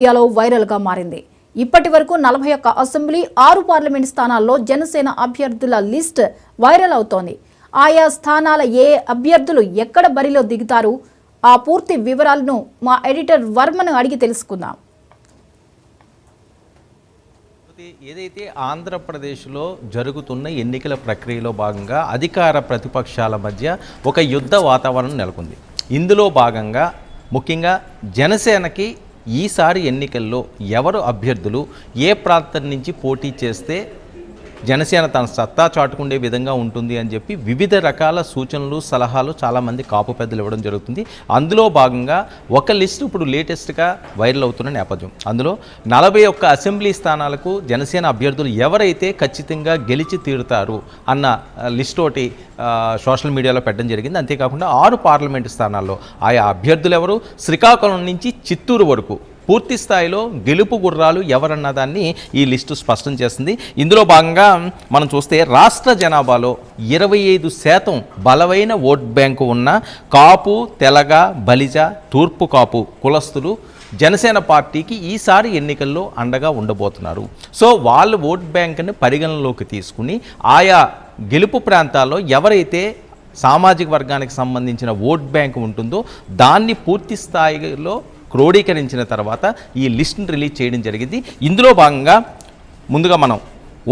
మీడియాలో వైరల్గా మారింది. ఇప్పటి వరకు నలభై ఒక్క అసెంబ్లీ ఆరు పార్లమెంట్ స్థానాల్లో జనసేన అభ్యర్థుల లిస్ట్ వైరల్ అవుతోంది. ఆయా స్థానాల ఏ అభ్యర్థులు ఎక్కడ బరిలో దిగుతారు? ఆ పూర్తి వివరాలను మా ఎడిటర్ వర్మను అడిగి తెలుసుకుందాం. ఏదైతే ఆంధ్రప్రదేశ్లో జరుగుతున్న ఎన్నికల ప్రక్రియలో భాగంగా అధికార ప్రతిపక్షాల మధ్య ఒక యుద్ధ వాతావరణం నెలకొంది. ఇందులో భాగంగా ముఖ్యంగా జనసేనకి ఈసారి ఎన్నికల్లో ఎవరు అభ్యర్థులు ఏ ప్రాంతం నుంచి పోటీ చేస్తే జనసేన తన సత్తా చాటుకుండే విధంగా ఉంటుంది అని చెప్పి వివిధ రకాల సూచనలు సలహాలు చాలామంది కాపు పెద్దలు ఇవ్వడం జరుగుతుంది. అందులో భాగంగా ఒక లిస్ట్ ఇప్పుడు లేటెస్ట్గా వైరల్ అవుతున్న నేపథ్యం. అందులో నలభై ఒక్క అసెంబ్లీ స్థానాలకు జనసేన అభ్యర్థులు ఎవరైతే ఖచ్చితంగా గెలిచి తీరుతారు అన్న లిస్ట్ ఒకటి సోషల్ మీడియాలో పెట్టడం జరిగింది. అంతేకాకుండా ఆరు పార్లమెంటు స్థానాల్లో ఆయా అభ్యర్థులు ఎవరు? శ్రీకాకుళం నుంచి చిత్తూరు వరకు. పూర్తి స్థాయిలో గెలుపు గుర్రాలు ఎవరన్న దాన్ని ఈ లిస్టు స్పష్టం చేస్తుంది. ఇందులో భాగంగా మనం చూస్తే రాష్ట్ర జనాభాలో ఇరవై ఐదు శాతం బలమైన ఓట్ బ్యాంకు ఉన్న కాపు తెలగ బలిజ తూర్పు కాపు కులస్తులు జనసేన పార్టీకి ఈసారి ఎన్నికల్లో అండగా ఉండబోతున్నారు. సో వాళ్ళు ఓట్ బ్యాంకుని పరిగణనలోకి తీసుకుని ఆయా గెలుపు ప్రాంతాల్లో ఎవరైతే సామాజిక వర్గానికి సంబంధించిన ఓట్ బ్యాంక్ ఉంటుందో దాన్ని పూర్తి స్థాయిలో క్రోడీకరించిన తర్వాత ఈ లిస్ట్ని రిలీజ్ చేయడం జరిగింది. ఇందులో భాగంగా ముందుగా మనం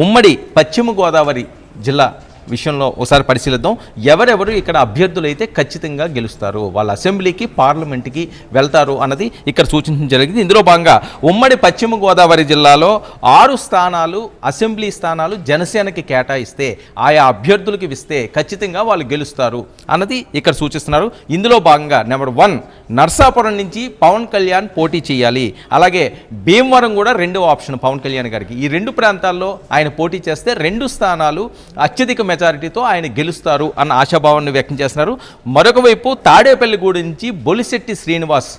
ఉమ్మడి పశ్చిమ గోదావరి జిల్లా విషయంలో ఒకసారి పరిశీలిద్దాం. ఎవరెవరు ఇక్కడ అభ్యర్థులు అయితే ఖచ్చితంగా గెలుస్తారు? వాళ్ళ అసెంబ్లీకి పార్లమెంట్కి వెళ్తారు అన్నది ఇక్కడ సూచించడం జరిగింది. ఇందులో భాగంగా ఉమ్మడి పశ్చిమ గోదావరి జిల్లాలో ఆరు స్థానాలు అసెంబ్లీ స్థానాలు జనసేనకి కేటాయిస్తే ఆయా అభ్యర్థులకి ఇస్తే ఖచ్చితంగా వాళ్ళు గెలుస్తారు అన్నది ఇక్కడ సూచిస్తున్నారు. ఇందులో భాగంగా నెంబర్ వన్ నర్సాపురం నుంచి పవన్ కళ్యాణ్ పోటీ చేయాలి. అలాగే భీమవరం కూడా రెండో ఆప్షన్ పవన్ కళ్యాణ్ గారికి. ఈ రెండు ప్రాంతాల్లో ఆయన పోటీ చేస్తే రెండు స్థానాలు అత్యధిక మెజారిటీతో ఆయన గెలుస్తారు అన్న ఆశాభావాన్ని వ్యక్తం చేస్తున్నారు. మరొక వైపు తాడేపల్లిగూడ నుంచి బొలిశెట్టి శ్రీనివాస్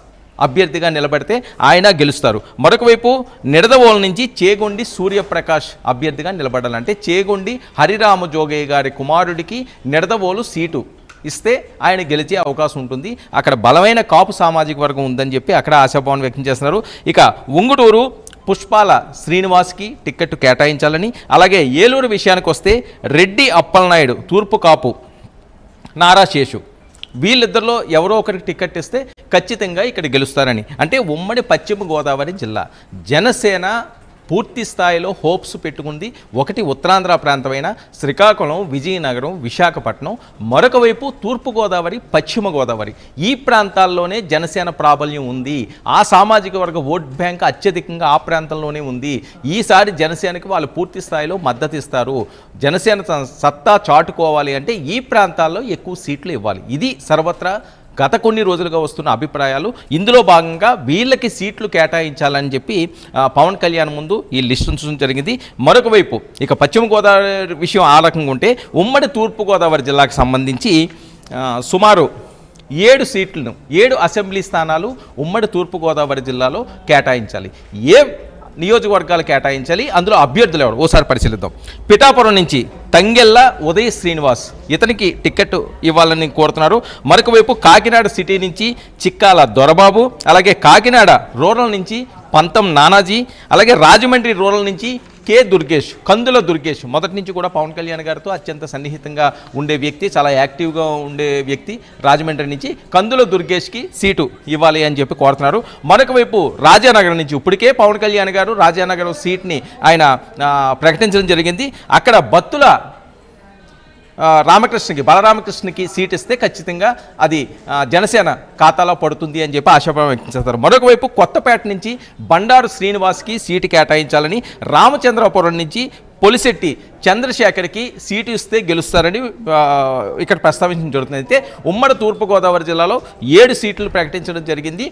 అభ్యర్థిగా నిలబడితే ఆయన గెలుస్తారు. మరొక వైపు నిడదవోలు నుంచి చేగొండి సూర్యప్రకాష్ అభ్యర్థిగా నిలబడాలంటే చేగొండి హరిరామ జోగయ్య గారి కుమారుడికి నిడదవోలు సీటు ఇస్తే ఆయన గెలిచే అవకాశం ఉంటుంది. అక్కడ బలమైన కాపు సామాజిక వర్గం ఉందని చెప్పి అక్కడ ఆశాభావం వ్యక్తం చేస్తున్నారు. ఇక ఉంగుటూరు పుష్పాల శ్రీనివాస్కి టిక్కెట్ కేటాయించాలని. అలాగే ఏలూరు విషయానికి వస్తే రెడ్డి అప్పలనాయుడు తూర్పు కాపు నారా శేషు. వీళ్ళిద్దరిలో ఎవరో ఒకరికి టికెట్ ఇస్తే ఖచ్చితంగా ఇక్కడ గెలుస్తారని. అంటే ఉమ్మడి పశ్చిమ గోదావరి జిల్లా. జనసేన పూర్తి స్థాయిలో హోప్స్ పెట్టుకుంది. ఒకటి ఉత్తరాంధ్ర ప్రాంతమైన శ్రీకాకుళం విజయనగరం విశాఖపట్నం. మరొక వైపు తూర్పుగోదావరి పశ్చిమ గోదావరి. ఈ ప్రాంతాల్లోనే జనసేన ప్రాబల్యం ఉంది. ఆ సామాజిక వర్గ ఓట్ బ్యాంక్ అత్యధికంగా ఆ ప్రాంతంలోనే ఉంది. ఈసారి జనసేనకి వాళ్ళు పూర్తి స్థాయిలో మద్దతు ఇస్తారు. జనసేన సత్తా చాటుకోవాలి అంటే ఈ ప్రాంతాల్లో ఎక్కువ సీట్లు ఇవ్వాలి. ఇది సర్వత్రా గత కొన్ని రోజులుగా వస్తున్న అభిప్రాయాలు. ఇందులో భాగంగా వీళ్ళకి సీట్లు కేటాయించాలని చెప్పి పవన్ కళ్యాణ్ ముందు ఈ లిస్ట్ ఉంచడం జరిగింది. మరొక వైపు ఇక పశ్చిమ గోదావరి విషయం ఆ రకంగా ఉంటే ఉమ్మడి తూర్పుగోదావరి జిల్లాకు సంబంధించి సుమారు ఏడు సీట్లను ఏడు అసెంబ్లీ స్థానాలు ఉమ్మడి తూర్పుగోదావరి జిల్లాలో కేటాయించాలి. ఏ నియోజకవర్గాలు కేటాయించాలి. అందులో అభ్యర్థులు ఎవరు? ఓసారి పరిశీలిద్దాం. పిఠాపురం నుంచి తంగెల్ల ఉదయ్ శ్రీనివాస్ ఇతనికి టికెట్ ఇవ్వాలని కోరుతున్నారు. మరొక వైపు కాకినాడ సిటీ నుంచి చిక్కాల దొరబాబు అలాగే కాకినాడ రూరల్ నుంచి పంతం నానాజీ అలాగే రాజమండ్రి రూరల్ నుంచి కే దుర్గేష్ కందుల దుర్గేష్. మొదటి నుంచి కూడా పవన్ కళ్యాణ్ గారితో అత్యంత సన్నిహితంగా ఉండే వ్యక్తి చాలా యాక్టివ్గా ఉండే వ్యక్తి రాజమండ్రి నుంచి. కందుల దుర్గేష్కి సీటు ఇవ్వాలి అని చెప్పి కోరుతున్నారు. మరొక వైపు రాజానగరం నుంచి ఇప్పటికే పవన్ కళ్యాణ్ గారు రాజానగరం సీట్ని ఆయన ప్రకటించడం జరిగింది. అక్కడ బత్తుల రామకృష్ణకి బలరామకృష్ణకి సీట్ ఇస్తే ఖచ్చితంగా అది జనసేన ఖాతాలో పడుతుంది అని చెప్పి ఆశాభావం వ్యక్తం చేస్తారు. మరొకవైపు కొత్తపేట నుంచి బండారు శ్రీనివాస్కి సీటు కేటాయించాలని రామచంద్రపురం నుంచి పొలిశెట్టి చంద్రశేఖర్కి సీటు ఇస్తే గెలుస్తారని ఇక్కడ ప్రస్తావించడం జరుగుతుంది. అయితే ఉమ్మడి తూర్పుగోదావరి జిల్లాలో ఏడు సీట్లు ప్రకటించడం జరిగింది.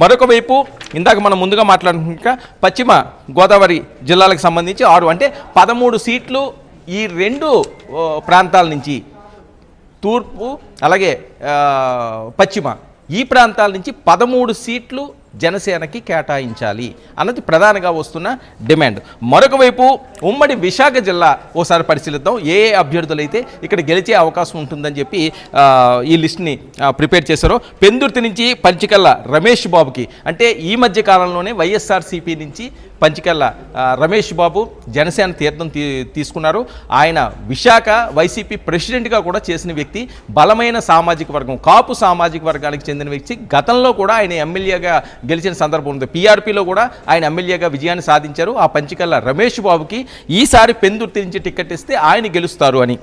మరొక వైపు ఇందాక మనం ముందుగా మాట్లాడుకున్నాక పశ్చిమ గోదావరి జిల్లాలకు సంబంధించి ఆరు అంటే పదమూడు సీట్లు ఈ రెండు ప్రాంతాల నుంచి తూర్పు అలాగే పశ్చిమ. ఈ ప్రాంతాల నుంచి పదమూడు సీట్లు జనసేనకి కేటాయించాలి అన్నది ప్రధానంగా వస్తున్న డిమాండ్. మరొక వైపు ఉమ్మడి విశాఖ జిల్లా ఓసారి పరిశీలిద్దాం. ఏ ఏ అభ్యర్థులు అయితే ఇక్కడ గెలిచే అవకాశం ఉంటుందని చెప్పి ఈ లిస్ట్ని ప్రిపేర్ చేశారో పెందుర్తి నుంచి పంచికల్ల రమేష్ బాబుకి. అంటే ఈ మధ్య కాలంలోనే వైఎస్ఆర్సీపీ నుంచి పంచికల్ల రమేష్ బాబు జనసేన తీర్థం తీ తీసుకున్నారు. ఆయన విశాఖ వైసీపీ ప్రెసిడెంట్గా కూడా చేసిన వ్యక్తి బలమైన సామాజిక వర్గం కాపు సామాజిక వర్గానికి చెందిన వ్యక్తి. గతంలో కూడా ఆయన ఎమ్మెల్యేగా గెలిచిన సందర్భం ఉంది. పీఆర్పీలో కూడా ఆయన ఎమ్మెల్యేగా విజయాన్ని సాధించారు. ఆ పంచికల్ల రమేష్ బాబుకి ఈసారి పెందుర్తి నుంచి టికెట్ ఇస్తే ఆయన గెలుస్తారు అని.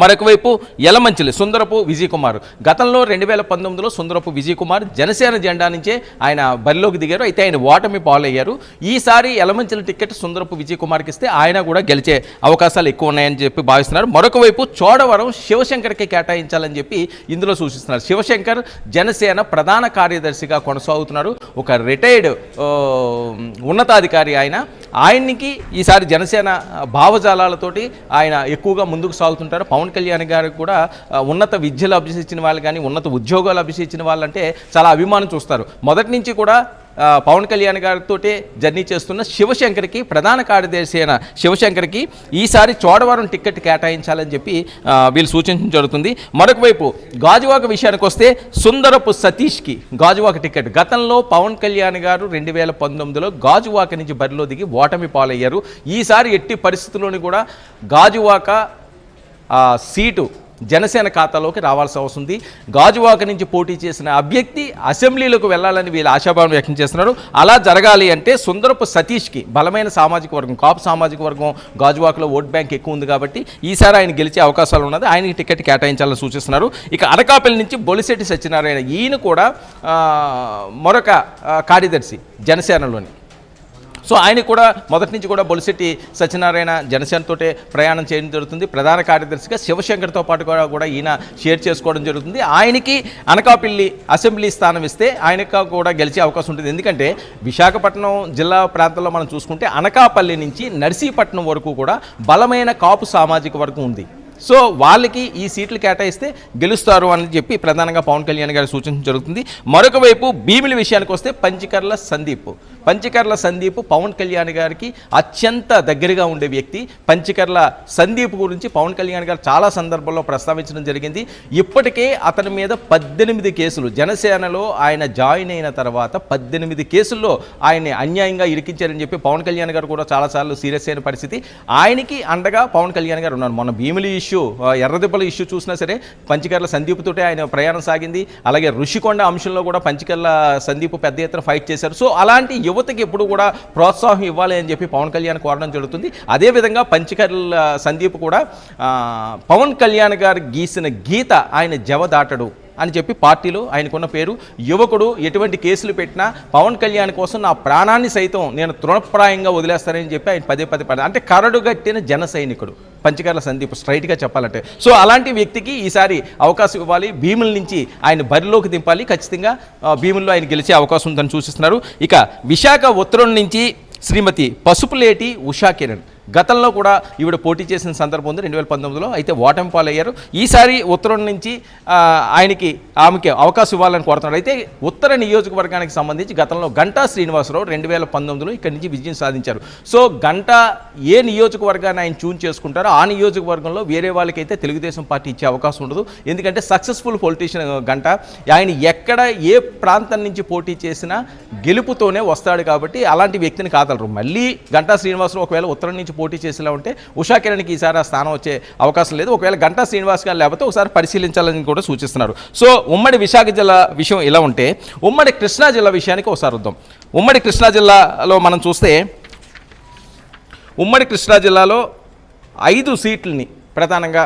మరొక వైపు యలమంచిలి సుందరపు విజయ్ కుమార్ గతంలో రెండు వేల పంతొమ్మిదిలో సుందరపు విజయ్ కుమార్ జనసేన జెండా నుంచే ఆయన బరిలోకి దిగారు. అయితే ఆయన ఓటమి పాలయ్యారు. ఈసారి యలమంచిలి టికెట్ సుందరపు విజయ్ కుమార్కి ఇస్తే ఆయన కూడా గెలిచే అవకాశాలు ఎక్కువ ఉన్నాయని చెప్పి భావిస్తున్నారు. మరొక వైపు చోడవరం శివశంకర్కి కేటాయించాలని చెప్పి ఇందులో సూచిస్తున్నారు. శివశంకర్ జనసేన ప్రధాన కార్యదర్శిగా కొనసాగుతున్నారు. ఒక రిటైర్డ్ ఉన్నతాధికారి ఆయన. ఆయన్నికి ఈసారి జనసేన భావజాలాలతోటి ఆయన ఎక్కువగా ముందుకు సాగుతుంటారు. పవన్ కళ్యాణ్ గారికి కూడా ఉన్నత విద్యలు అభ్యసించిన వాళ్ళు కానీ ఉన్నత ఉద్యోగాలు అభ్యసించిన వాళ్ళంటే చాలా అభిమానం చూస్తారు. మొదటి నుంచి కూడా పవన్ కళ్యాణ్ గారితో జర్నీ చేస్తున్న శివశంకర్కి ప్రధాన కార్యదర్శి అయిన శివశంకర్కి ఈసారి చోడవరం టికెట్ కేటాయించాలని చెప్పి వీళ్ళు సూచించడం జరుగుతుంది. మరొక వైపు గాజువాక విషయానికి వస్తే సుందరపు సతీష్కి గాజువాక టికెట్ గతంలో పవన్ కళ్యాణ్ గారు రెండు వేల పంతొమ్మిదిలో గాజువాక నుంచి బరిలో దిగి ఓటమి పాలయ్యారు. ఈసారి ఎట్టి పరిస్థితుల్లోని కూడా గాజువాక సీటు జనసేన ఖాతాలోకి రావాల్సి వస్తుంది గాజువాక నుంచి పోటీ చేసిన అభ్యర్థి అసెంబ్లీలోకి వెళ్ళాలని వీళ్ళు ఆశాభావం వ్యక్తం చేస్తున్నారు. అలా జరగాలి అంటే సుందరపు సతీష్కి బలమైన సామాజిక వర్గం కాపు సామాజిక వర్గం గాజువాకలో ఓట్ బ్యాంక్ ఎక్కువ ఉంది కాబట్టి ఈసారి ఆయన గెలిచే అవకాశాలు ఉన్నది. ఆయనకి టికెట్ కేటాయించాలని సూచిస్తున్నారు. ఇక అరకాపల్లి నుంచి బొలిశెట్టి సత్యనారాయణ ఈయన కూడా మరొక కార్యదర్శి జనసేనలోని. సో ఆయన కూడా మొదటి నుంచి కూడా బొలిశెట్టి సత్యనారాయణ జనసేనతోటే ప్రయాణం చేయడం జరుగుతుంది. ప్రధాన కార్యదర్శిగా శివశంకర్తో పాటు కూడా కూడా ఈయన షేర్ చేసుకోవడం జరుగుతుంది. ఆయనకి అనకాపల్లి అసెంబ్లీ స్థానం ఇస్తే ఆయనకు కూడా గెలిచే అవకాశం ఉంటుంది. ఎందుకంటే విశాఖపట్నం జిల్లా ప్రాంతంలో మనం చూసుకుంటే అనకాపల్లి నుంచి నర్సీపట్నం వరకు కూడా బలమైన కాపు సామాజిక వర్గం ఉంది. సో వాళ్ళకి ఈ సీట్లు కేటాయిస్తే గెలుస్తారు అని చెప్పి ప్రధానంగా పవన్ కళ్యాణ్ గారు సూచించడం జరుగుతుంది. మరొక వైపు భీమిలి విషయానికి వస్తే పంచకర్ల సందీప్. పంచకర్ల సందీప్ పవన్ కళ్యాణ్ గారికి అత్యంత దగ్గరగా ఉండే వ్యక్తి. పంచకర్ల సందీప్ గురించి పవన్ కళ్యాణ్ గారు చాలా సందర్భాల్లో ప్రస్తావించడం జరిగింది. ఇప్పటికే అతని మీద పద్దెనిమిది కేసులు జనసేనలో ఆయన జాయిన్ అయిన తర్వాత పద్దెనిమిది కేసుల్లో ఆయన్ని అన్యాయంగా ఇరికించారని చెప్పి పవన్ కళ్యాణ్ గారు కూడా చాలాసార్లు సీరియస్ అయిన పరిస్థితి. ఆయనకి అండగా పవన్ కళ్యాణ్ గారు ఉన్నారు. మొన్న భీమిలి ఇష్యూ ఎర్రదిబ్బల ఇష్యూ చూసినా సరే పంచకర్ల సందీప్ తోటే ఆయన ప్రయాణం సాగింది. అలాగే ఋషికొండ అంశంలో కూడా పంచకర్ల సందీప్ పెద్ద ఎత్తున ఫైట్ చేశారు. సో అలాంటి యువతకి ఎప్పుడు కూడా ప్రోత్సాహం ఇవ్వాలి అని చెప్పి పవన్ కళ్యాణ్ కోరడం జరుగుతుంది. అదేవిధంగా పంచకర్ల సందీప్ కూడా పవన్ కళ్యాణ్ గారు గీసిన గీత ఆయన జవదాటడు అని చెప్పి పార్టీలో ఆయనకున్న పేరు. యువకుడు ఎటువంటి కేసులు పెట్టినా పవన్ కళ్యాణ్ కోసం నా ప్రాణాన్ని సైతం నేను తృణప్రాయంగా వదిలేస్తానని చెప్పి ఆయన పదే పదే పదే అంటే కరడుగట్టిన జన సైనికుడు. పంచకర్ల సందీప్ స్ట్రైట్గా చెప్పాలంటే. సో అలాంటి వ్యక్తికి ఈసారి అవకాశం ఇవ్వాలి. భీముల నుంచి ఆయన బరిలోకి దింపాలి. ఖచ్చితంగా భీముల్లో ఆయన గెలిచే అవకాశం ఉందని సూచిస్తున్నారు. ఇక విశాఖ ఉత్తరం నుంచి శ్రీమతి పసుపులేటి ఉషా కిరణ్. గతంలో కూడా ఈవిడ పోటీ చేసిన సందర్భం ఉంది రెండు వేల పంతొమ్మిదిలో. అయితే ఓటమి పాలయ్యారు ఈసారి ఉత్తరం నుంచి ఆయనకి ఆమెకి అవకాశం ఇవ్వాలని కోరుతున్నాడు అయితే ఉత్తర నియోజకవర్గానికి సంబంధించి గతంలో గంటా శ్రీనివాసరావు రెండు వేల పంతొమ్మిదిలో ఇక్కడి నుంచి విజయం సాధించారు. సో గంటా ఏ నియోజకవర్గాన్ని ఆయన చూన్ చేసుకుంటారో ఆ నియోజకవర్గంలో వేరే వాళ్ళకైతే తెలుగుదేశం పార్టీ ఇచ్చే అవకాశం ఉండదు. ఎందుకంటే సక్సెస్ఫుల్ పొలిటీషియన్ గంట. ఆయన ఎక్కడ ఏ ప్రాంతం నుంచి పోటీ చేసినా గెలుపుతోనే వస్తాడు కాబట్టి అలాంటి వ్యక్తిని కాదలరు. మళ్ళీ గంటా శ్రీనివాసరావు ఒకవేళ ఉత్తరం నుంచి పోటీ చేసేలా ఉంటే ఉషా కిరణ్కి ఈసారి ఆ స్థానం వచ్చే అవకాశం లేదు. ఒకవేళ గంటా శ్రీనివాస్ గారు లేకపోతే ఒకసారి పరిశీలించాలని కూడా సూచిస్తున్నారు. సో ఉమ్మడి విశాఖ జిల్లా విషయం ఇలా ఉంటే ఉమ్మడి కృష్ణా జిల్లా విషయానికి ఒకసారి వద్దాం. ఉమ్మడి కృష్ణా జిల్లాలో మనం చూస్తే ఉమ్మడి కృష్ణా జిల్లాలో ఐదు సీట్లని ప్రధానంగా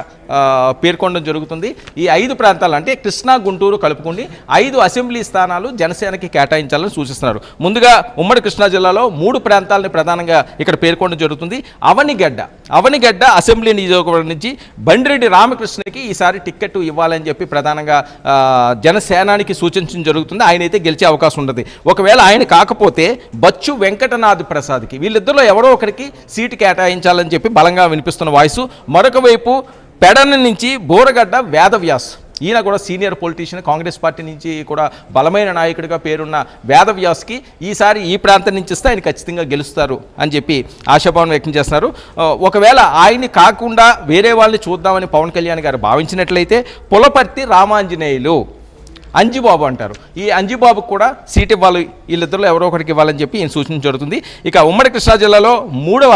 పేర్కొనడం జరుగుతుంది. ఈ ఐదు ప్రాంతాలు అంటే కృష్ణా గుంటూరు కలుపుకుని ఐదు అసెంబ్లీ స్థానాలు జనసేనకి కేటాయించాలని సూచిస్తున్నారు. ముందుగా ఉమ్మడి కృష్ణా జిల్లాలో మూడు ప్రాంతాలను ప్రధానంగా ఇక్కడ పేర్కొనడం జరుగుతుంది. అవనిగడ్డ. అవనిగడ్డ అసెంబ్లీ నియోజకవర్గం నుంచి బండిరెడ్డి రామకృష్ణకి ఈసారి టిక్కెట్ ఇవ్వాలని చెప్పి ప్రధానంగా జనసేనానికి సూచించడం జరుగుతుంది. ఆయన అయితే గెలిచే అవకాశం ఉండదు ఒకవేళ ఆయన కాకపోతే బచ్చు వెంకటనాథ్ ప్రసాద్కి వీళ్ళిద్దరిలో ఎవరో ఒకరికి సీటు కేటాయించాలని చెప్పి బలంగా వినిపిస్తున్న వాయిస్. మరొక వైపు పెడన నుంచి బోరగడ్డ వేదవ్యాస్. ఈయన కూడా సీనియర్ పొలిటీషియన్ కాంగ్రెస్ పార్టీ నుంచి కూడా బలమైన నాయకుడిగా పేరున్న వేదవ్యాస్కి ఈసారి ఈ ప్రాంతం నుంచి ఇస్తే ఆయన ఖచ్చితంగా గెలుస్తారు అని చెప్పి ఆశాభావం వ్యక్తం చేస్తున్నారు. ఒకవేళ ఆయన్ని కాకుండా వేరే వాళ్ళని చూద్దామని పవన్ కళ్యాణ్ గారు భావించినట్లయితే పులపర్తి రామాంజనేయులు అంజిబాబు అంటారు. ఈ అంజిబాబుకు కూడా సీట్ ఇవ్వాలి వీళ్ళిద్దరిలో ఎవరో ఒకరికి ఇవ్వాలని చెప్పి ఈయన సూచన జరుగుతుంది. ఇక ఉమ్మడి కృష్ణా జిల్లాలో మూడవ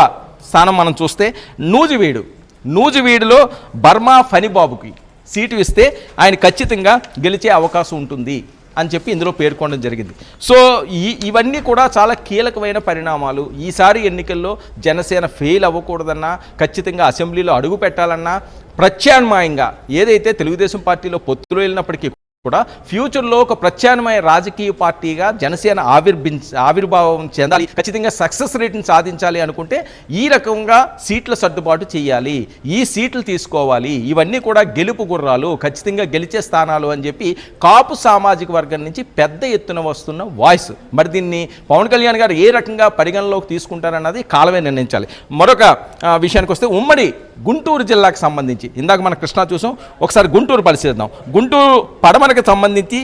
స్థానం మనం చూస్తే నూజివీడు. నూజివీడులో బర్మా ఫణిబాబుకి సీటు ఇస్తే ఆయన ఖచ్చితంగా గెలిచే అవకాశం ఉంటుంది అని చెప్పి ఇందులో పేర్కొనడం జరిగింది. సో ఈ ఇవన్నీ కూడా చాలా కీలకమైన పరిణామాలు. ఈసారి ఎన్నికల్లో జనసేన ఫెయిల్ అవ్వకూడదన్నా ఖచ్చితంగా అసెంబ్లీలో అడుగు పెట్టాలన్నా ప్రత్యామ్నాయంగా ఏదైతే తెలుగుదేశం పార్టీలో పొత్తులు వెళ్ళినప్పటికీ కూడా ఫ్యూచర్లో ఒక ప్రత్యామ్నాయ రాజకీయ పార్టీగా జనసేన ఆవిర్భించ ఆవిర్భావం చెందాలి ఖచ్చితంగా సక్సెస్ రేట్ని సాధించాలి అనుకుంటే ఈ రకంగా సీట్ల సర్దుబాటు చేయాలి ఈ సీట్లు తీసుకోవాలి ఇవన్నీ కూడా గెలుపు గుర్రాలు ఖచ్చితంగా గెలిచే స్థానాలు అని చెప్పి కాపు సామాజిక వర్గం నుంచి పెద్ద ఎత్తున వస్తున్న వాయిస్. మరి దీన్ని పవన్ కళ్యాణ్ గారు ఏ రకంగా పరిగణలోకి తీసుకుంటారన్నది కాలమే నిర్ణయించాలి. మరొక విషయానికి వస్తే ఉమ్మడి గుంటూరు జిల్లాకు సంబంధించి ఇందాక మన కృష్ణా చూసాం ఒకసారి గుంటూరు పరిశీలిద్దాం. గుంటూరు పడమరకు సంబంధించి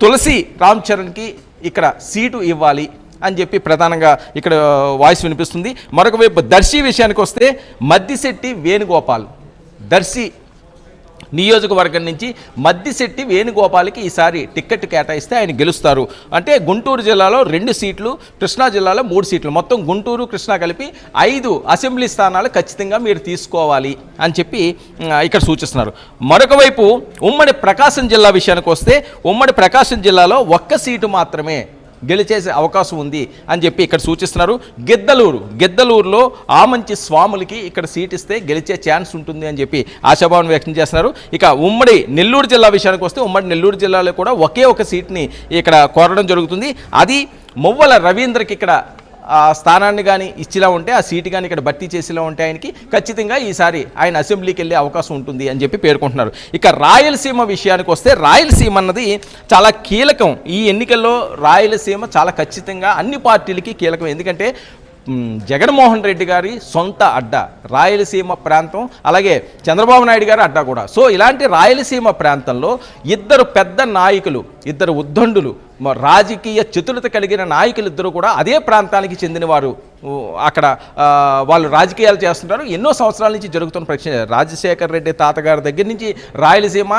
తులసి రామ్ చరణ్కి ఇక్కడ సీటు ఇవ్వాలి అని చెప్పి ప్రధానంగా ఇక్కడ వాయిస్ వినిపిస్తుంది. మరొక వైపు దర్శి విషయానికి వస్తే మద్దిశెట్టి వేణుగోపాల్. దర్శి నియోజకవర్గం నుంచి మద్దిశెట్టి వేణుగోపాల్కి ఈసారి టిక్కెట్ కేటాయిస్తే ఆయన గెలుస్తారు. అంటే గుంటూరు జిల్లాలో రెండు సీట్లు కృష్ణా జిల్లాలో మూడు సీట్లు. మొత్తం గుంటూరు కృష్ణా కలిపి ఐదు అసెంబ్లీ స్థానాలు ఖచ్చితంగా మీరు తీసుకోవాలి అని చెప్పి ఇక్కడ సూచిస్తున్నారు. మరొక వైపు ఉమ్మడి ప్రకాశం జిల్లా విషయానికి వస్తే ఉమ్మడి ప్రకాశం జిల్లాలో ఒక్క సీటు మాత్రమే గెలిచేసే అవకాశం ఉంది అని చెప్పి ఇక్కడ సూచిస్తున్నారు. గిద్దలూరు గిద్దలూరులో ఆమంచి స్వాములకి ఇక్కడ సీట్ ఇస్తే గెలిచే ఛాన్స్ ఉంటుంది అని చెప్పి ఆశాభావం వ్యక్తం చేస్తున్నారు. ఇక ఉమ్మడి నెల్లూరు జిల్లా విషయానికి వస్తే ఉమ్మడి నెల్లూరు జిల్లాలో కూడా ఒకే ఒక సీట్ని ఇక్కడ కోరడం జరుగుతుంది. అది మువ్వల రవీంద్రకి ఇక్కడ ఆ స్థానాన్ని కానీ ఇచ్చిలా ఉంటే ఆ సీటు కానీ ఇక్కడ భర్తీ చేసేలా ఉంటే ఆయనకి ఖచ్చితంగా ఈసారి ఆయన అసెంబ్లీకి వెళ్ళే అవకాశం ఉంటుంది అని చెప్పి పేర్కొంటున్నారు. ఇక రాయలసీమ విషయానికి వస్తే రాయలసీమ అన్నది చాలా కీలకం. ఈ ఎన్నికల్లో రాయలసీమ చాలా ఖచ్చితంగా అన్ని పార్టీలకి కీలకం. ఎందుకంటే జగన్మోహన్ రెడ్డి గారి సొంత అడ్డ రాయలసీమ ప్రాంతం అలాగే చంద్రబాబు నాయుడు గారి అడ్డా కూడా. సో ఇలాంటి రాయలసీమ ప్రాంతంలో ఇద్దరు పెద్ద నాయకులు ఇద్దరు ఉద్దండులు రాజకీయ చతురత కలిగిన నాయకులు ఇద్దరు కూడా అదే ప్రాంతానికి చెందినవారు. అక్కడ వాళ్ళు రాజకీయాలు చేస్తుంటారు. ఎన్నో సంవత్సరాల నుంచి జరుగుతున్న ప్రశ్న. రాజశేఖర్ రెడ్డి తాతగారి దగ్గర నుంచి రాయలసీమ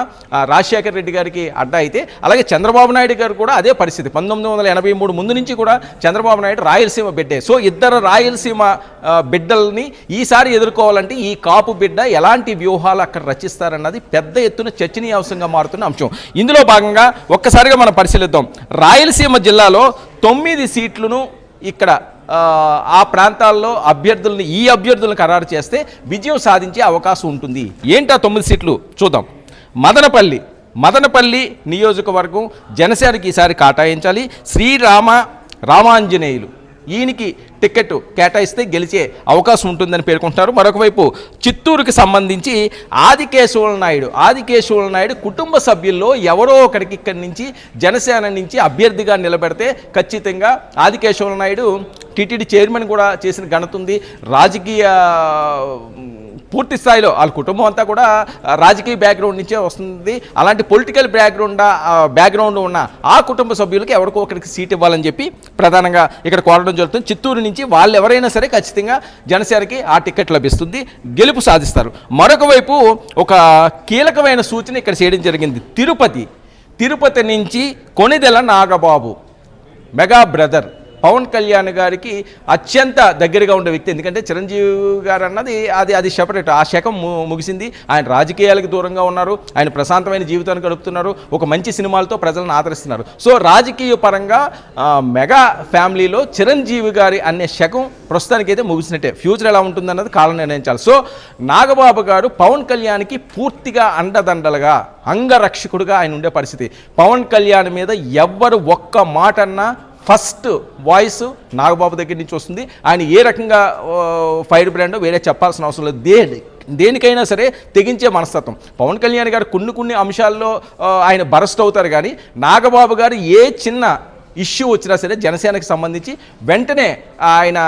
రాజశేఖర రెడ్డి గారికి అడ్డా అయితే అలాగే చంద్రబాబు నాయుడు గారు కూడా అదే పరిస్థితి. పంతొమ్మిది వందల ఎనభై మూడు ముందు నుంచి కూడా చంద్రబాబు నాయుడు రాయలసీమ బిడ్డే. సో ఇద్దరు రాయలసీమ బిడ్డల్ని ఈసారి ఎదుర్కోవాలంటే ఈ కాపు బిడ్డ ఎలాంటి వ్యూహాలు అక్కడ రచిస్తారన్నది పెద్ద ఎత్తున చర్చనీయాంశంగా మారుతున్న అంశం. ఇందులో భాగంగా ఒక్కసారిగా మనం పరిశీలిద్దాం. రాయలసీమ జిల్లాలో తొమ్మిది సీట్లను ఇక్కడ ఆ, ప్రాంతాల్లో అభ్యర్థులను ఈ అభ్యర్థులను ఖరారు చేస్తే విజయం సాధించే అవకాశం ఉంటుంది. ఏంటా తొమ్మిది సీట్లు? చూద్దాం. మదనపల్లి. మదనపల్లి నియోజకవర్గం జనసేనకి ఈసారి కేటాయించాలి. శ్రీరామ రామాంజనేయులు. ఈయనకి టికెట్ కేటాయిస్తే గెలిచే అవకాశం ఉంటుందని పేర్కొంటున్నారు. మరొకవైపు చిత్తూరుకి సంబంధించి ఆదికేశవుల నాయుడు. ఆదికేశవుల నాయుడు కుటుంబ సభ్యుల్లో ఎవరో ఒకరికి ఇక్కడి నుంచి జనసేన నుంచి అభ్యర్థిగా నిలబెడితే ఖచ్చితంగా ఆదికేశవుల నాయుడు టీటీడీ చైర్మన్ కూడా చేసిన ఘనత ఉంది. రాజకీయ పూర్తి స్థాయిలో వాళ్ళ కుటుంబం అంతా కూడా రాజకీయ బ్యాక్గ్రౌండ్ నుంచే వస్తుంది. అలాంటి పొలిటికల్ బ్యాక్గ్రౌండ్ బ్యాక్గ్రౌండ్ ఉన్న ఆ కుటుంబ సభ్యులకి ఎవరికో ఒకరికి సీట్ ఇవ్వాలని చెప్పి ప్రధానంగా ఇక్కడ కోరడం జరుగుతుంది. చిత్తూరు నుంచి వాళ్ళు ఎవరైనా సరే ఖచ్చితంగా జనసేనకి ఆ టికెట్ లభిస్తుంది. గెలుపు సాధిస్తారు. మరొక వైపు ఒక కీలకమైన సూచన ఇక్కడ చేయడం జరిగింది. తిరుపతి. తిరుపతి నుంచి కొనిదెల నాగబాబు మెగా బ్రదర్. పవన్ కళ్యాణ్ గారికి అత్యంత దగ్గరగా ఉండే వ్యక్తి. ఎందుకంటే చిరంజీవి గారు అన్నది అది అది సెపరేట్ ఆ శకం ముగిసింది. ఆయన రాజకీయాలకు దూరంగా ఉన్నారు. ఆయన ప్రశాంతమైన జీవితాన్ని గడుపుతున్నారు. ఒక మంచి సినిమాలతో ప్రజలను ఆదరిస్తున్నారు. సో రాజకీయ పరంగా మెగా ఫ్యామిలీలో చిరంజీవి గారి అనే శకం ప్రస్తుతానికి అయితే ముగిసినట్టే. ఫ్యూచర్ ఎలా ఉంటుందన్నది కాలం నిర్ణయించాలి. సో నాగబాబు గారు పవన్ కళ్యాణ్కి పూర్తిగా అండదండలుగా అంగరక్షకుడుగా ఆయన ఉండే పరిస్థితి. పవన్ కళ్యాణ్ మీద ఎవ్వరు ఒక్క మాట అన్నా ఫస్ట్ వాయిస్ నాగబాబు దగ్గర నుంచి వస్తుంది. ఆయన ఏ రకంగా ఫైర్ బ్రాండో వేరే చెప్పాల్సిన అవసరం లేదు. దే దేనికైనా సరే తెగించే మనస్తత్వం. పవన్ కళ్యాణ్ గారు కొన్ని కొన్ని అంశాల్లో ఆయన బరస్ట్ అవుతారు కానీ నాగబాబు గారు ఏ చిన్న ఇష్యూ వచ్చినా సరే జనసేనకి సంబంధించి వెంటనే ఆయన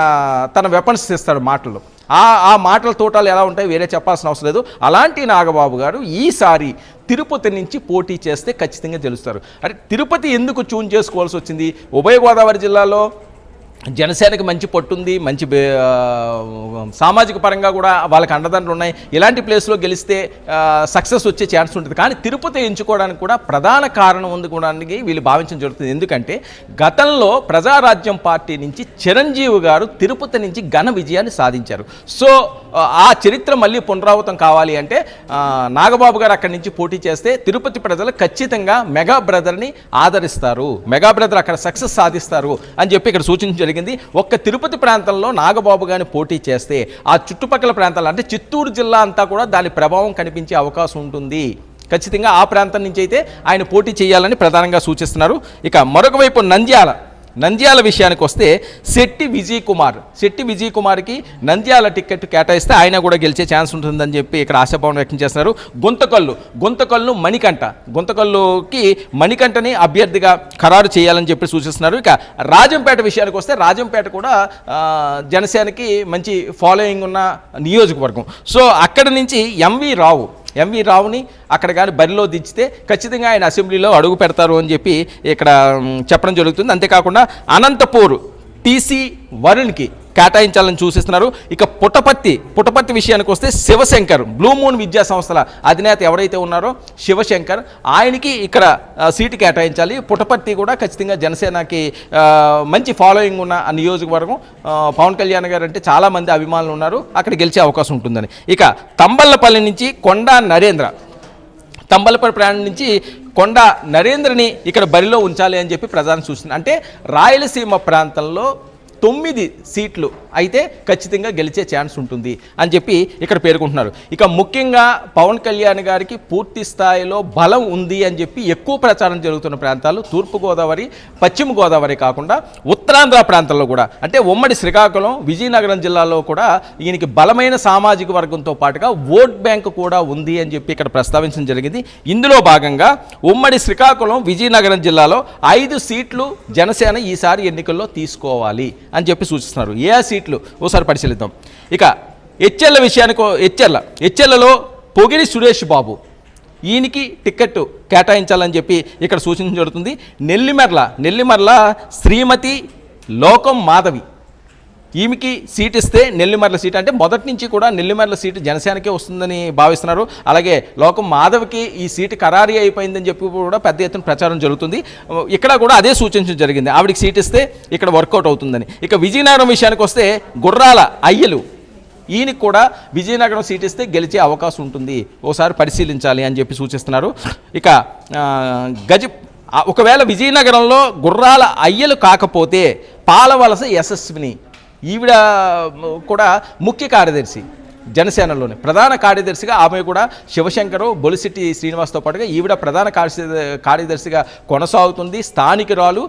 తన వెపన్స్ ఇస్తాడు మాటల్లో. ఆ ఆ మాటల తోటాలు ఎలా ఉంటాయి వేరే చెప్పాల్సిన అవసరం లేదు. అలాంటి నాగబాబు గారు ఈసారి తిరుపతి నుంచి పోటీ చేస్తే ఖచ్చితంగా గెలుస్తారు. అంటే తిరుపతి ఎందుకు చూన్ చేసుకోవాల్సి వచ్చింది? ఉభయ గోదావరి జిల్లాలో జనసేనకి మంచి పట్టుంది మంచి సామాజిక పరంగా కూడా వాళ్ళకి అండదండలు ఉన్నాయి. ఇలాంటి ప్లేస్లో గెలిస్తే సక్సెస్ వచ్చే ఛాన్స్ ఉంటుంది. కానీ తిరుపతి ఎంచుకోవడానికి కూడా ప్రధాన కారణం ఉంది కూడా వీళ్ళు భావించడం జరుగుతుంది. ఎందుకంటే గతంలో ప్రజారాజ్యం పార్టీ నుంచి చిరంజీవి గారు తిరుపతి నుంచి ఘన విజయాన్ని సాధించారు. సో ఆ, చరిత్ర మళ్ళీ పునరావృతం కావాలి అంటే నాగబాబు గారు అక్కడి నుంచి పోటీ చేస్తే తిరుపతి ప్రజలు ఖచ్చితంగా మెగా బ్రదర్ని ఆదరిస్తారు. మెగా బ్రదర్ అక్కడ సక్సెస్ సాధిస్తారు అని చెప్పి ఇక్కడ సూచించడం జరిగింది. ఒక్క తిరుపతి ప్రాంతంలో నాగబాబు గారిని పోటీ చేస్తే ఆ చుట్టుపక్కల ప్రాంతాలు అంటే చిత్తూరు జిల్లా అంతా కూడా దాని ప్రభావం కనిపించే అవకాశం ఉంటుంది. ఖచ్చితంగా ఆ ప్రాంతం నుంచి అయితే ఆయన పోటీ చేయాలని ప్రధానంగా సూచిస్తున్నారు. ఇక మరొక వైపు నంద్యాల. నంద్యాల విషయానికి వస్తే శెట్టి విజయ్ కుమార్ శెట్టి విజయ్ కుమార్కి నంద్యాల టికెట్ కేటాయిస్తే ఆయన కూడా గెలిచే ఛాన్స్ ఉంటుందని చెప్పి ఇక్కడ ఆశాభావం వ్యక్తం చేస్తున్నారు. గుంతకల్లు గుంతకల్లు మణికంఠ గుంతకల్లుకి మణికంఠని అభ్యర్థిగా ఖరారు చేయాలని చెప్పి సూచిస్తున్నారు. ఇక రాజంపేట విషయానికి వస్తే రాజంపేట కూడా జనసేనకి మంచి ఫాలోయింగ్ ఉన్న నియోజకవర్గం. సో అక్కడ నుంచి ఎంవి రావు ఎంవి రావుని అక్కడ కానీ బరిలో దించితే ఖచ్చితంగా ఆయన అసెంబ్లీలో అడుగు పెడతారు అని చెప్పి ఇక్కడ చెప్పడం జరుగుతుంది. అంతేకాకుండా అనంతపూర్ టీసీ వరుణ్కి కేటాయించాలని సూచిస్తున్నారు ఇక పుట్టపత్తి పుట్టపత్తి విషయానికి వస్తే శివశంకర్ బ్లూ మూన్ విద్యా సంస్థల అధినేత ఎవరైతే ఉన్నారో శివశంకర్ ఆయనకి ఇక్కడ సీటు కేటాయించాలి. పుటపర్తి కూడా ఖచ్చితంగా జనసేనకి మంచి ఫాలోయింగ్ ఉన్న నియోజకవర్గం. పవన్ కళ్యాణ్ గారు అంటే చాలామంది అభిమానులు ఉన్నారు. అక్కడ గెలిచే అవకాశం ఉంటుందని. ఇక తంబళ్ళపల్లి నుంచి కొండా నరేంద్ర. తంబలపల్లి ప్రయాణం నుంచి కొండ నరేంద్రని ఇక్కడ బరిలో ఉంచాలి అని చెప్పి ప్రధాని సూచన అంటే రాయలసీమ ప్రాంతంలో తొమ్మిది సీట్లు అయితే ఖచ్చితంగా గెలిచే ఛాన్స్ ఉంటుంది అని చెప్పి ఇక్కడ పేర్కొంటున్నారు. ఇక ముఖ్యంగా పవన్ కళ్యాణ్ గారికి పూర్తి స్థాయిలో బలం ఉంది అని చెప్పి ఎక్కువ ప్రచారం జరుగుతున్న ప్రాంతాలు తూర్పుగోదావరి పశ్చిమ గోదావరి కాకుండా ఉత్తరాంధ్ర ప్రాంతంలో కూడా. అంటే ఉమ్మడి శ్రీకాకుళం విజయనగరం జిల్లాలో కూడా ఈయనకి బలమైన సామాజిక వర్గంతో పాటుగా ఓట్ బ్యాంక్ కూడా ఉంది అని చెప్పి ఇక్కడ ప్రస్తావించడం జరిగింది. ఇందులో భాగంగా ఉమ్మడి శ్రీకాకుళం విజయనగరం జిల్లాలో ఐదు సీట్లు జనసేన ఈసారి ఎన్నికల్లో తీసుకోవాలి అని చెప్పి సూచిస్తున్నారు. ఏ సీట్ సీట్లు ఓసారి పరిశీలిద్దాం. ఇక హెచ్ఎల్ల విషయానికి హెచ్ఎల్ల హెచ్ఎల్లలో పొగిడి సురేష్ బాబు. ఈయనకి టికెట్ కేటాయించాలని చెప్పి ఇక్కడ సూచించబడుతుంది. నెల్లిమర్ల నెల్లిమర్ల శ్రీమతి లోకం మాధవి. ఈమెకి సీట్ ఇస్తే నెల్లిమర్ల సీట్. అంటే మొదటి నుంచి కూడా నెల్లిమర్ల సీటు జనసేనకే వస్తుందని భావిస్తున్నారు. అలాగే లోకం మాధవ్కి ఈ సీటు ఖరారీ అయిపోయిందని చెప్పి కూడా పెద్ద ఎత్తున ప్రచారం జరుగుతుంది. ఇక్కడ కూడా అదే సూచించడం జరిగింది. ఆవిడకి సీట్ ఇస్తే ఇక్కడ వర్కౌట్ అవుతుందని. ఇక విజయనగరం విషయానికి వస్తే గుర్రాల అయ్యలు. ఈయనకి కూడా విజయనగరం సీట్ ఇస్తే గెలిచే అవకాశం ఉంటుంది. ఓసారి పరిశీలించాలి అని చెప్పి సూచిస్తున్నారు. ఇక ఆ, గజ ఒకవేళ విజయనగరంలో గుర్రాల అయ్యలు కాకపోతే పాలవలస యశస్విని ఈవిడ కూడా ముఖ్య కార్యదర్శి. జనసేనలోని. ప్రధాన కార్యదర్శిగా ఆమె కూడా శివశంకరు బొలిసిటి శ్రీనివాస్తో పాటుగా ఈవిడ ప్రధాన కార్య కార్యదర్శిగా కొనసాగుతుంది. స్థానికురాలు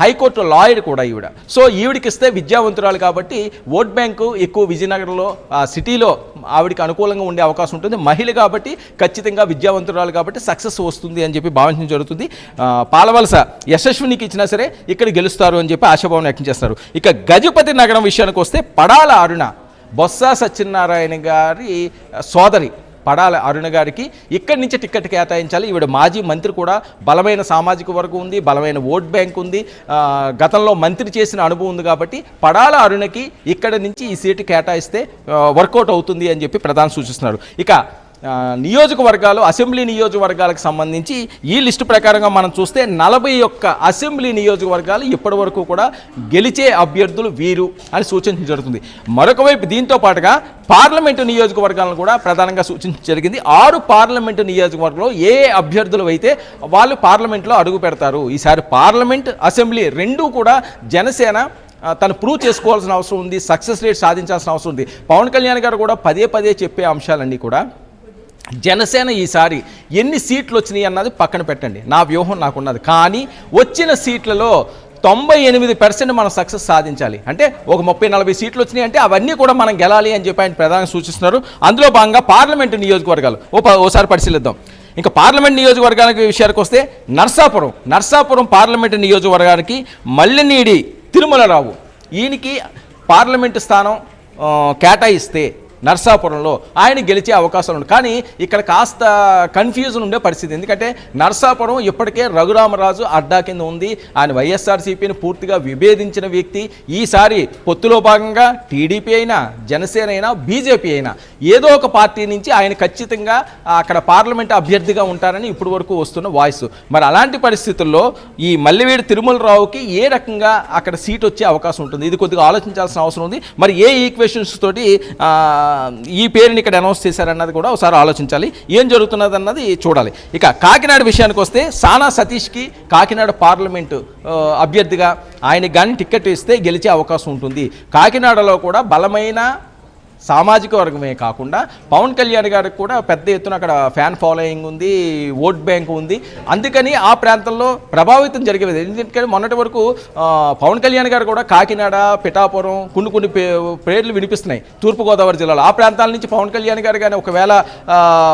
హైకోర్టు లాయర్ కూడా ఈవిడ. సో ఈవిడికిస్తే విద్యావంతురాలు కాబట్టి ఓట్ బ్యాంకు ఎక్కువ విజయనగరంలో సిటీలో ఆవిడకి అనుకూలంగా ఉండే అవకాశం ఉంటుంది. మహిళ కాబట్టి ఖచ్చితంగా విద్యావంతురాలు కాబట్టి సక్సెస్ వస్తుంది అని చెప్పి భావించడం జరుగుతుంది. పాలవలస యశస్వినికి ఇచ్చినా సరే ఇక్కడ గెలుస్తారు అని చెప్పి ఆశాభావం వ్యక్తం చేస్తారు. ఇక గజపతి నగరం విషయానికి వస్తే పడాల అరుణ బొత్స సత్యనారాయణ గారి సోదరి పడాల అరుణ గారికి ఇక్కడి నుంచి టికెట్ కేటాయించాలి. ఈవిడ మాజీ మంత్రి కూడా బలమైన సామాజిక వర్గం ఉంది బలమైన ఓట్ బ్యాంక్ ఉంది. గతంలో మంత్రి చేసిన అనుభవం ఉంది కాబట్టి పడాల అరుణకి ఇక్కడ నుంచి ఈ సీటు కేటాయిస్తే వర్కౌట్ అవుతుంది అని చెప్పి ప్రధాని సూచిస్తున్నారు. ఇక నియోజకవర్గాలు అసెంబ్లీ నియోజకవర్గాలకు సంబంధించి ఈ లిస్టు ప్రకారంగా మనం చూస్తే నలభై ఒక్క అసెంబ్లీ నియోజకవర్గాలు ఇప్పటి వరకు కూడా గెలిచే అభ్యర్థులు వీరు అని సూచించడం జరుగుతుంది. మరొక వైపు దీంతో పాటుగా పార్లమెంటు నియోజకవర్గాలను కూడా ప్రధానంగా సూచించడం జరిగింది. ఆరు పార్లమెంటు నియోజకవర్గంలో ఏ అభ్యర్థులు అయితే వాళ్ళు పార్లమెంట్లో అడుగు పెడతారు. ఈసారి పార్లమెంట్ అసెంబ్లీ రెండూ కూడా జనసేన తను ప్రూవ్ చేసుకోవాల్సిన అవసరం ఉంది సక్సెస్ రేట్ సాధించాల్సిన అవసరం ఉంది. పవన్ కళ్యాణ్ గారు కూడా పదే పదే చెప్పే అంశాలన్నీ కూడా జనసేన ఈసారి ఎన్ని సీట్లు వచ్చినాయి అన్నది పక్కన పెట్టండి. నా వ్యూహం నాకున్నది. కానీ వచ్చిన సీట్లలో తొంభై ఎనిమిది పర్సెంట్ మనం సక్సెస్ సాధించాలి. అంటే ఒక ముప్పై నలభై సీట్లు వచ్చినాయి అంటే అవన్నీ కూడా మనం గెలాలి అని చెప్పి ఆయన ప్రధానంగా సూచిస్తున్నారు. అందులో భాగంగా పార్లమెంటు నియోజకవర్గాలు. ఓ ఓసారి పరిశీలిద్దాం. ఇంకా పార్లమెంట్ నియోజకవర్గానికి విషయానికి వస్తే నర్సాపురం నర్సాపురం పార్లమెంటు నియోజకవర్గానికి మల్లెనీడి తిరుమలరావు. ఈయనకి పార్లమెంటు స్థానం కేటాయిస్తే నర్సాపురంలో ఆయన గెలిచే అవకాశాలు ఉన్నాయి. కానీ ఇక్కడ కాస్త కన్ఫ్యూజన్ ఉండే పరిస్థితి. ఎందుకంటే నర్సాపురం ఇప్పటికే రఘురామరాజు అడ్డా కింద ఉంది. ఆయన వైఎస్ఆర్సీపీని పూర్తిగా విభేదించిన వ్యక్తి. ఈసారి పొత్తులో భాగంగా టీడీపీ అయినా జనసేన అయినా బీజేపీ అయినా ఏదో ఒక పార్టీ నుంచి ఆయన ఖచ్చితంగా అక్కడ పార్లమెంట్ అభ్యర్థిగా ఉంటారని ఇప్పుడు వరకు వస్తున్న వాయిస్. మరి అలాంటి పరిస్థితుల్లో ఈ మల్లివేడి తిరుమలరావుకి ఏ రకంగా అక్కడ సీట్ వచ్చే అవకాశం ఉంటుంది? ఇది కొద్దిగా ఆలోచించాల్సిన అవసరం ఉంది. మరి ఏ ఈక్వేషన్స్ తోటి ఈ పేరుని ఇక్కడ అనౌన్స్ చేశారన్నది కూడా ఒకసారి ఆలోచించాలి. ఏం జరుగుతున్నది అన్నది చూడాలి. ఇక కాకినాడ విషయానికి వస్తే సానా సతీష్కి కాకినాడ పార్లమెంటు అభ్యర్థిగా ఆయన కానీ టికెట్ ఇస్తే గెలిచే అవకాశం ఉంటుంది. కాకినాడలో కూడా బలమైన సామాజిక వర్గమే కాకుండా పవన్ కళ్యాణ్ గారికి కూడా పెద్ద ఎత్తున అక్కడ ఫ్యాన్ ఫాలోయింగ్ ఉంది ఓట్ బ్యాంక్ ఉంది. అందుకని ఆ ప్రాంతంలో ప్రభావితం జరిగేది. ఎందుకంటే మొన్నటి వరకు పవన్ కళ్యాణ్ గారు కూడా కాకినాడ పిఠాపురం కొన్ని కొన్ని పే- పేర్లు వినిపిస్తున్నాయి. తూర్పుగోదావరి జిల్లాలో. ఆ ప్రాంతాల నుంచి పవన్ కళ్యాణ్ గారు కానీ ఒకవేళ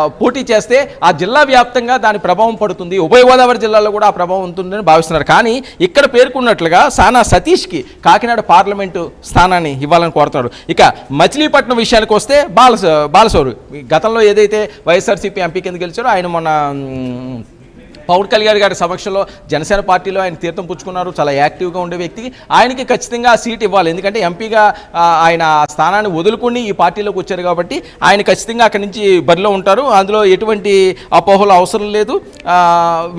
పోటీ చేస్తే ఆ జిల్లా వ్యాప్తంగా దాని ప్రభావం పడుతుంది. ఉభయ గోదావరి జిల్లాలో కూడా ఆ ప్రభావం ఉంటుందని భావిస్తున్నారు. కానీ ఇక్కడ పేర్కొన్నట్లుగా సానా సతీష్కి కాకినాడ పార్లమెంటు స్థానాన్ని ఇవ్వాలని కోరుతున్నారు. ఇక మచిలీపట్నం విషయానికి వస్తే బాల బాలసౌరు. గతంలో ఏదైతే వైఎస్ఆర్సీపీ ఎంపీ కింద గెలిచారో ఆయన మొన్న పవన్ కళ్యాణ్ గారి సమక్షంలో జనసేన పార్టీలో ఆయన తీర్థం పుచ్చుకున్నారు. చాలా యాక్టివ్గా ఉండే వ్యక్తికి ఆయనకి ఖచ్చితంగా సీట్ ఇవ్వాలి. ఎందుకంటే ఎంపీగా ఆయన స్థానాన్ని వదులుకొని ఈ పార్టీలోకి వచ్చారు కాబట్టి ఆయన ఖచ్చితంగా అక్కడి నుంచి బరిలో ఉంటారు. అందులో ఎటువంటి అపోహలు అవసరం లేదు.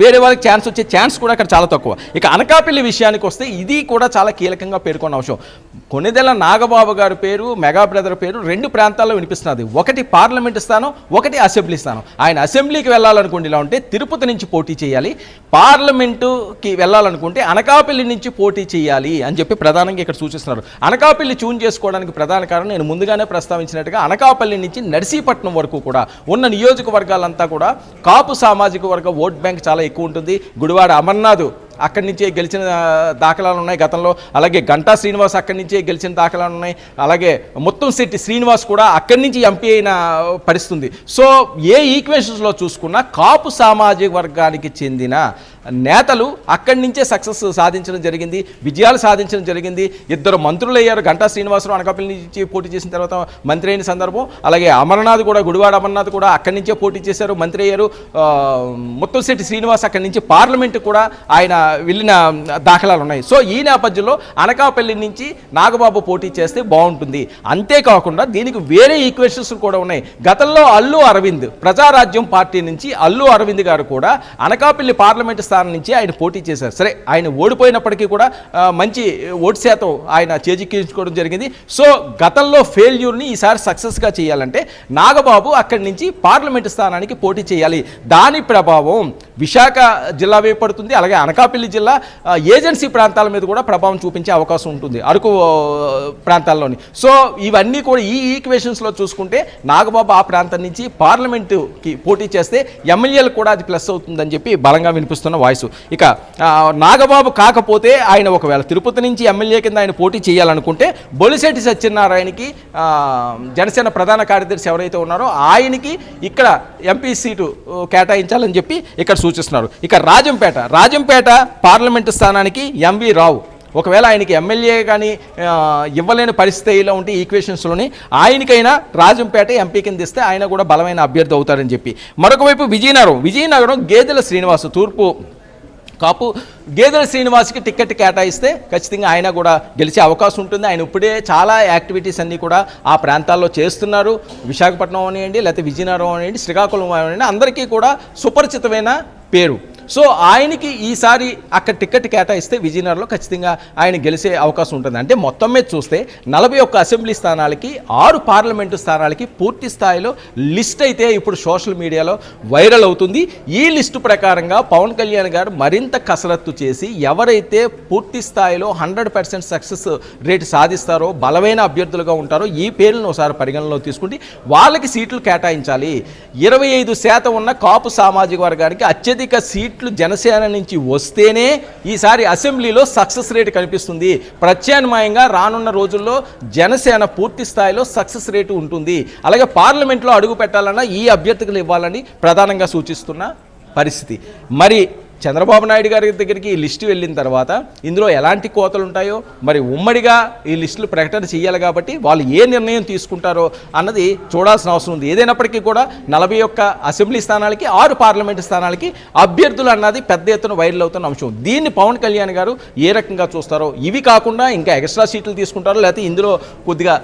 వేరే వాళ్ళకి ఛాన్స్ వచ్చే ఛాన్స్ కూడా అక్కడ చాలా తక్కువ. ఇక అనకాపల్లి విషయానికి వస్తే ఇది కూడా చాలా కీలకంగా పేర్కొన్న అంశం. కొనిదెల నాగబాబు గారి పేరు మెగా బ్రదర్ పేరు రెండు ప్రాంతాల్లో వినిపిస్తున్నది. ఒకటి పార్లమెంట్ స్థానం ఒకటి అసెంబ్లీ స్థానం. ఆయన అసెంబ్లీకి వెళ్ళాలనుకుంటే ఇలా ఉంటే తిరుపతి నుంచి పోటీ చేయాలి. పార్లమెంటుకి వెళ్ళాలనుకుంటే అనకాపల్లి నుంచి పోటీ చేయాలి అని చెప్పి ప్రధానంగా ఇక్కడ సూచిస్తున్నారు. అనకాపల్లి చూన్ చేసుకోవడానికి ప్రధాన కారణం నేను ముందుగానే ప్రస్తావించినట్టుగా అనకాపల్లి నుంచి నర్సీపట్నం వరకు కూడా ఉన్న నియోజకవర్గాలంతా కూడా కాపు సామాజిక వర్గ ఓట్ బ్యాంక్ చాలా ఎక్కువ ఉంటుంది. గుడివాడ అమర్నాథ్ అక్కడి నుంచే గెలిచిన దాఖలాలు ఉన్నాయి గతంలో. అలాగే గంటా శ్రీనివాస్ అక్కడి నుంచే గెలిచిన దాఖలాలు ఉన్నాయి. అలాగే మొత్తం శెట్టి శ్రీనివాస్ కూడా అక్కడి నుంచి ఎంపీ అయిన పరిస్థితుంది. సో ఏ ఈక్వేషన్స్లో చూసుకున్నా కాపు సామాజిక వర్గానికి చెందిన నేతలు అక్కడి నుంచే సక్సెస్ సాధించడం జరిగింది విజయాలు సాధించడం జరిగింది. ఇద్దరు మంత్రులు అయ్యారు గంటా శ్రీనివాసరావు అనకాపల్లి నుంచి పోటీ చేసిన తర్వాత మంత్రి అయిన సందర్భం. అలాగే అమర్నాథ్ కూడా గుడివాడ అమర్నాథ్ కూడా అక్కడి నుంచే పోటీ చేశారు మంత్రి అయ్యారు. ముత్తంశెట్టి శ్రీనివాస్ అక్కడి నుంచి పార్లమెంట్ కూడా ఆయన వెళ్ళిన దాఖలాలు ఉన్నాయి. సో ఈ నేపథ్యంలో అనకాపల్లి నుంచి నాగబాబు పోటీ చేస్తే బాగుంటుంది. అంతేకాకుండా దీనికి వేరే ఈక్వేషన్స్ కూడా ఉన్నాయి. గతంలో అల్లు అరవింద్ ప్రజారాజ్యం పార్టీ నుంచి అల్లు అరవింద్ గారు కూడా అనకాపల్లి పార్లమెంట్ స్థానం నుంచి ఆయన పోటీ చేశారు. సరే ఆయన ఓడిపోయినప్పటికీ కూడా మంచి ఓటు శాతం ఆయన చేజిక్కించుకోవడం జరిగింది. సో గతంలో ఫెయిల్యూర్ని ఈసారి సక్సెస్గా చేయాలంటే నాగబాబు అక్కడి నుంచి పార్లమెంటు స్థానానికి పోటీ చేయాలి. దాని ప్రభావం విశాఖ జిల్లా వైపు పడుతుంది. అలాగే అనకాపల్లి జిల్లా ఏజెన్సీ ప్రాంతాల మీద కూడా ప్రభావం చూపించే అవకాశం ఉంటుంది అరకు ప్రాంతాల్లోని. సో ఇవన్నీ కూడా ఈ ఈక్వేషన్స్లో చూసుకుంటే నాగబాబు ఆ ప్రాంతం నుంచి పార్లమెంటుకి పోటీ చేస్తే ఎమ్మెల్యేలు కూడా అది ప్లస్ అవుతుందని చెప్పి బలంగా వినిపిస్తున్న వాయిస్. ఇక నాగబాబు కాకపోతే ఆయన ఒకవేళ తిరుపతి నుంచి ఎమ్మెల్యే కింద ఆయన పోటీ చేయాలనుకుంటే బొలిశెట్టి సత్యనారాయణకి జనసేన ప్రధాన కార్యదర్శి ఎవరైతే ఉన్నారో ఆయనకి ఇక్కడ ఎంపీ సీటు కేటాయించాలని చెప్పి ఇక్కడ సూచిస్తున్నారు. ఇక రాజంపేట రాజంపేట పార్లమెంటు స్థానానికి ఎంవి రావు. ఒకవేళ ఆయనకి ఎమ్మెల్యే కానీ ఇవ్వలేని పరిస్థితిలో ఉంటే ఈక్వేషన్స్లోని ఆయనకైనా రాజంపేట ఎంపీ కింద ఇస్తే ఆయన కూడా బలమైన అభ్యర్థి అవుతారని చెప్పి. మరొక వైపు విజయనగరం విజయనగరం గేదెల శ్రీనివాసు తూర్పు కాపు గేదెల శ్రీనివాస్కి టికెట్ కేటాయిస్తే ఖచ్చితంగా ఆయన కూడా గెలిచే అవకాశం ఉంటుంది. ఆయన ఇప్పుడే చాలా యాక్టివిటీస్ అన్నీ కూడా ఆ ప్రాంతాల్లో చేస్తున్నారు. విశాఖపట్నం అవనివ్వండి లేకపోతే విజయనగరం అవనివ్వండి శ్రీకాకుళం అవనివ్వండి అందరికీ కూడా సుపరిచితమైన పేరు. సో ఆయనకి ఈసారి అక్కడ టికెట్ కేటాయిస్తే విజయనగరంలో ఖచ్చితంగా ఆయన గెలిచే అవకాశం ఉంటుంది. అంటే మొత్తం మీద చూస్తే నలభై ఒక్క అసెంబ్లీ స్థానాలకి ఆరు పార్లమెంటు స్థానాలకి పూర్తి స్థాయిలో లిస్ట్ అయితే ఇప్పుడు సోషల్ మీడియాలో వైరల్ అవుతుంది. ఈ లిస్టు ప్రకారంగా పవన్ కళ్యాణ్ గారు మరింత కసరత్తు చేసి ఎవరైతే పూర్తి స్థాయిలో హండ్రెడ్ పర్సెంట్ సక్సెస్ రేటు సాధిస్తారో బలమైన అభ్యర్థులుగా ఉంటారో ఈ పేర్లను ఒకసారి పరిగణనలో తీసుకుంటే వాళ్ళకి సీట్లు కేటాయించాలి. ఇరవై ఐదు శాతం ఉన్న కాపు సామాజిక వర్గానికి అత్యధిక సీట్ సీట్లు జనసేన నుంచి వస్తేనే ఈసారి అసెంబ్లీలో సక్సెస్ రేటు కనిపిస్తుంది. ప్రత్యామ్నాయంగా రానున్న రోజుల్లో జనసేన పూర్తి స్థాయిలో సక్సెస్ రేటు ఉంటుంది. అలాగే పార్లమెంట్లో అడుగు పెట్టాలన్నా ఈ అభ్యర్థులు ఇవ్వాలని ప్రధానంగా సూచిస్తున్న పరిస్థితి. మరి చంద్రబాబు నాయుడు గారి దగ్గరికి ఈ లిస్టు వెళ్ళిన తర్వాత ఇందులో ఎలాంటి కోతలు ఉంటాయో మరి ఉమ్మడిగా ఈ లిస్టులు ప్రకటన చేయాలి కాబట్టి వాళ్ళు ఏ నిర్ణయం తీసుకుంటారో అన్నది చూడాల్సిన అవసరం ఉంది. ఏదైనప్పటికీ కూడా నలభై ఒక్క అసెంబ్లీ స్థానాలకి ఆరు పార్లమెంటు స్థానాలకి అభ్యర్థులు అన్నది పెద్ద ఎత్తున వైరల్ అవుతున్న అంశం. దీన్ని పవన్ కళ్యాణ్ గారు ఏ రకంగా చూస్తారో ఇవి కాకుండా ఇంకా ఎక్స్ట్రా సీట్లు తీసుకుంటారో లేకపోతే ఇందులో కొద్దిగా